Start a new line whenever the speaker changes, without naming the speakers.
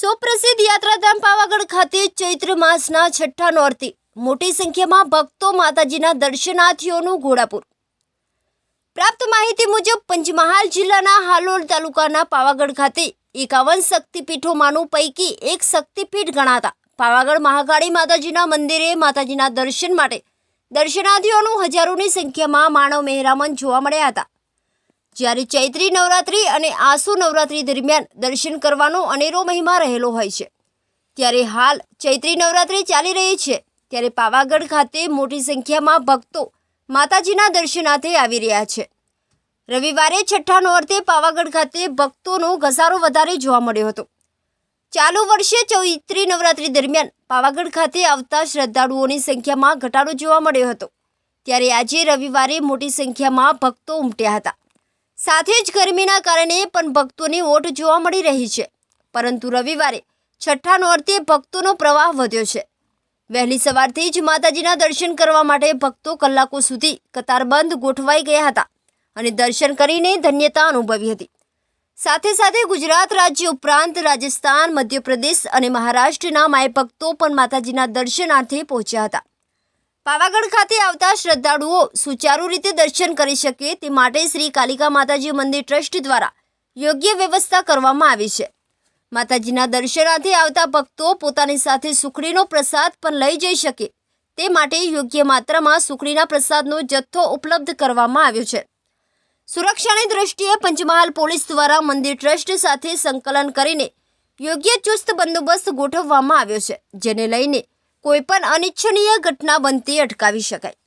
સુપ્રસિદ્ધ યાત્રાધામ પાવાગઢ ખાતે ચૈત્ર માસના છઠ્ઠા નોરતે મોટી સંખ્યામાં ભક્તો માતાજીના દર્શનાર્થીઓનું ઘોડાપુર. પ્રાપ્ત માહિતી મુજબ પંચમહાલ જિલ્લાના હાલોલ તાલુકાના પાવાગઢ ખાતે એકાવન શક્તિપીઠોમાંનું પૈકી એક શક્તિપીઠ ગણાતા પાવાગઢ મહાકાળી માતાજીના મંદિરે માતાજીના દર્શન માટે દર્શનાર્થીઓનું હજારોની સંખ્યામાં માનવ મહેરામણ જોવા મળ્યા હતા. જ્યારે ચૈત્રી નવરાત્રિ અને આસુ નવરાત્રી દરમિયાન દર્શન કરવાનો અનેરો મહિમા રહેલો હોય છે. ત્યારે હાલ ચૈત્રી નવરાત્રી ચાલી રહી છે. ત્યારે પાવાગઢ ખાતે મોટી સંખ્યામાં ભક્તો માતાજીના દર્શનાર્થે આવી રહ્યા છે. રવિવારે છઠ્ઠા નોરતે પાવાગઢ ખાતે ભક્તોનો ઘસારો વધારે જોવા મળ્યો હતો. ચાલુ વર્ષે ચૈત્રી નવરાત્રી દરમિયાન પાવાગઢ ખાતે આવતા શ્રદ્ધાળુઓની સંખ્યામાં ઘટાડો જોવા મળ્યો હતો. ત્યારે આજે રવિવારે મોટી સંખ્યામાં ભક્તો ઉમટ્યા હતા. સાથે જ ગરમીના કારણે પણ ભક્તોની ઓટ જોવા મળી રહી છે. પરંતુ રવિવારે છઠ્ઠા નોરતે ભક્તોનો પ્રવાહ વધ્યો છે. વહેલી સવારથી જ માતાજીના દર્શન કરવા માટે ભક્તો કલાકો સુધી કતારબંધ ગોઠવાઈ ગયા હતા અને દર્શન કરીને ધન્યતા અનુભવી હતી. સાથે સાથે ગુજરાત રાજ્ય ઉપરાંત રાજસ્થાન, મધ્યપ્રદેશ અને મહારાષ્ટ્રના માય ભક્તો પણ માતાજીના દર્શનાર્થે પહોંચ્યા હતા. પાવાગઢ ખાતે આવતા શ્રદ્ધાળુઓ સુચારુ રીતે દર્શન કરી શકે તે માટે શ્રી કાલિકા માતાજી મંદિર ટ્રસ્ટ દ્વારા યોગ્ય વ્યવસ્થા કરવામાં આવી છે. માતાજીના દર્શનાર્થે આવતા ભક્તો પોતાની સાથે સુખડીનો પ્રસાદ પણ લઈ જઈ શકે. તે માટે યોગ્ય માત્રામાં સુખડીના પ્રસાદનો જથ્થો ઉપલબ્ધ કરવામાં આવ્યો છે. સુરક્ષાની દ્રષ્ટિએ પંચમહાલ પોલીસ દ્વારા મંદિર ટ્રસ્ટ સાથે સંકલન કરીને યોગ્ય ચુસ્ત બંદોબસ્ત ગોઠવવામાં આવ્યો છે, જેને લઈને કોઈ પણ અનિચ્છનીય ઘટના બનતી અટકાવી શકાય.